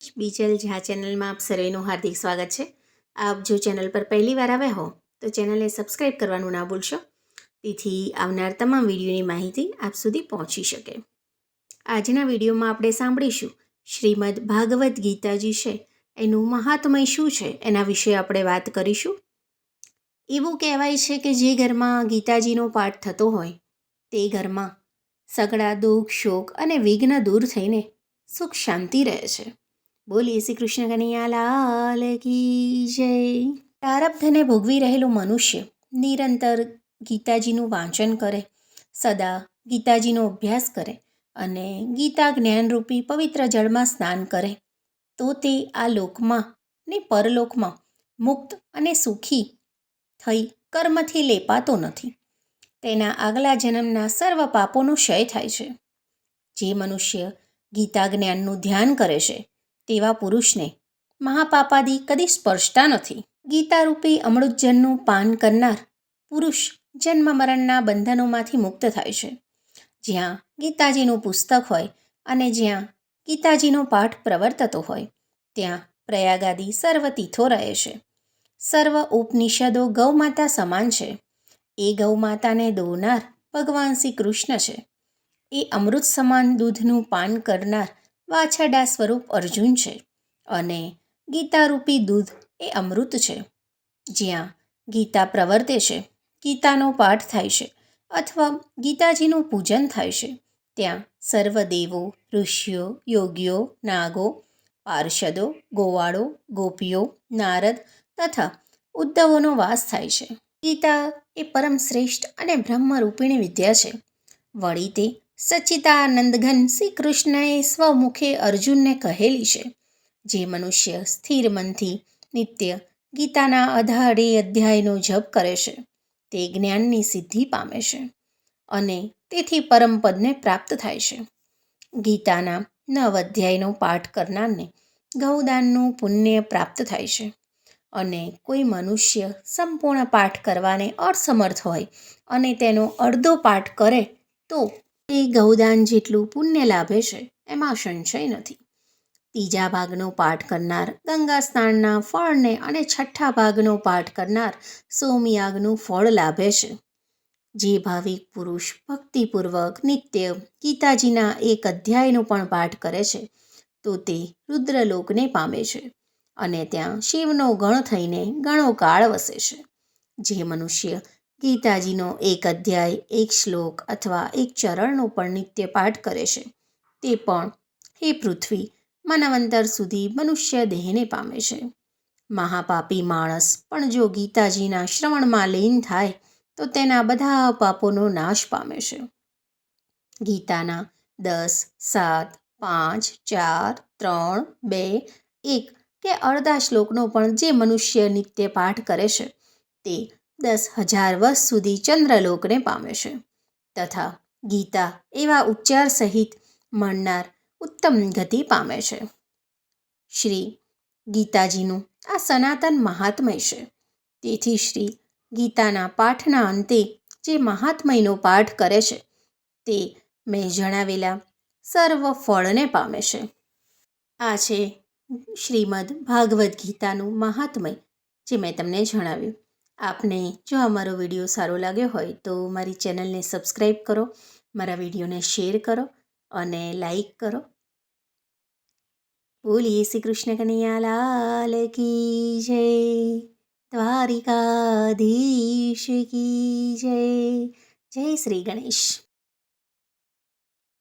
બીજલ જ્યાં ચેનલમાં આપ સર્વેનું હાર્દિક સ્વાગત છે. આપ જો ચેનલ પર પહેલી વાર આવ્યા હો, તો ચેનલને સબસ્ક્રાઈબ કરવાનું ના ભૂલશો. તેથી આવનાર તમામ વિડીયોની માહિતી આપ સુધી પહોંચી શકે. આજના વિડીયોમાં આપણે સાંભળીશું શ્રીમદ ભાગવદ્ ગીતાજી છે. એનું મહાત્મય શું છે? એના વિશે આપણે વાત કરીશું. એવું કહેવાય છે કે જે ઘરમાં ગીતાજીનો પાઠ થતો હોય, તે ઘરમાં સગળા દુઃખ, શોક અને વિઘ્ન દૂર થઈને સુખ શાંતિ રહે છે. બોલીએ શ્રી કૃષ્ણ કનૈયાલાલ કી જય. પ્રારબ્ધને ભોગવી રહેલું મનુષ્ય નિરંતર ગીતાજીનું વાંચન કરે, સદા ગીતાજીનો અભ્યાસ કરે અને ગીતા જ્ઞાનરૂપી પવિત્ર જળમાં સ્નાન કરે, તો તે આ લોકમાં ને પરલોકમાં મુક્ત અને સુખી થઈ કર્મથી લેપાતો નથી. તેના આગલા જન્મના સર્વ પાપોનો ક્ષય થાય છે. જે મનુષ્ય ગીતા જ્ઞાનનું ધ્યાન કરે છે તેવા પુરુષને મહાપાપાદી કદી સ્પર્શતા નથી. ગીતારૂપી અમૃતજનનું પાન કરનાર પુરુષ જન્મ મરણના બંધનોમાંથી મુક્ત થાય છે. જ્યાં ગીતાજીનું પુસ્તક હોય અને જ્યાં ગીતાજીનો પાઠ પ્રવર્તતો હોય, ત્યાં પ્રયાગાદી સર્વ તીથો રહે છે. સર્વ ઉપનિષદો ગૌમાતા સમાન છે. એ ગૌમાતાને દોનાર ભગવાન શ્રી કૃષ્ણ છે. એ અમૃત સમાન દૂધનું પાન કરનાર વાછરડા સ્વરૂપ અર્જુન છે અને ગીતારૂપી દૂધ એ અમૃત છે. જ્યાં ગીતા પ્રવર્તે છે, ગીતાનો પાઠ થાય છે અથવા ગીતાજીનું પૂજન થાય છે. ત્યાં સર્વદેવો ઋષિઓ, યોગીઓ, નાગો, પાર્ષદો, ગોવાળો, ગોપીઓ, નારદ તથા ઉદ્ધવોનો વાસ થાય છે. ગીતા એ પરમ શ્રેષ્ઠ અને બ્રહ્મરૂપિણી વિદ્યા છે. વળી તે સચ્ચિદાનંદઘન શ્રી કૃષ્ણએ સ્વમુખે અર્જુનને કહેલી છે, જે મનુષ્ય સ્થિર મનથી નિત્ય ગીતાના અઢારે અધ્યાયનો જપ કરે છે, તે જ્ઞાનની સિદ્ધિ પામે છે અને તેથી પરમપદને પ્રાપ્ત થાય છે. ગીતાના નવ અધ્યાયનો પાઠ કરનારને ગૌદાનનું પુણ્ય પ્રાપ્ત થાય છે અને કોઈ મનુષ્ય સંપૂર્ણ પાઠ કરવાને અસમર્થ હોય અને તેનો અડધો પાઠ કરે તો તે ગૌદાન જેટલું પુણ્ય લાભે છે, એમાં સંશય નથી. ત્રીજા ભાગનો પાઠ કરનાર ગંગા સ્નાનના ફળને અને છઠ્ઠા ભાગનો પાઠ કરનાર સોમયાગનું ફળ લાભે છે. જે ભાવિક પુરુષ ભક્તિપૂર્વક નિત્ય ગીતાજીના એક અધ્યાયનો પણ પાઠ કરે છે, તો તે રુદ્રલોકને પામે છે અને ત્યાં શિવનો ગણ થઈને ગણો કાળ વસે છે. જે મનુષ્ય ગીતાજીનો એક અધ્યાય, એક શ્લોક અથવા એક ચરણનો પણ નિત્ય પાઠ કરે છે. તે પણ હે પૃથ્વી, મનવંતર સુધી મનુષ્ય દેહને પામે છે. મહાપાપી માણસ પણ જો ગીતાજીના શ્રવણમાં લીન થાય, તો તેના બધા પાપોનો નાશ પામે છે. ગીતાના દસ, સાત, પાંચ, ચાર, ત્રણ, બે, એક કે અડધા શ્લોકનો પણ જે મનુષ્ય નિત્ય પાઠ કરે છે, તે દસ હજાર વર્ષ સુધી ચંદ્રલોકને પામે છે. તથા ગીતા એવા ઉચ્ચાર સહિત મળનાર ઉત્તમ ગતિ પામે છે. શ્રી ગીતાજીનું આ સનાતન મહાત્મય છે. તેથી શ્રી ગીતાના પાઠના અંતે જે મહાત્મયનો પાઠ કરે છે, તે મેં જણાવેલા સર્વ ફળને પામે છે. આ છે શ્રીમદ ભાગવદ્ ગીતાનું મહાત્મય, જે મેં તમને જણાવ્યું. આપને જો અમારો વીડિયો સારો લાગ્યો હોય તો મારી ચેનલને સબસ્ક્રાઈબ કરો, મારા વિડીયોને શેર કરો અને લાઈક કરો. બોલીએ શ્રી કૃષ્ણ કનૈયા, લાલ કી જય, દ્વારિકાધીશ કી જય જય શ્રી ગણેશ.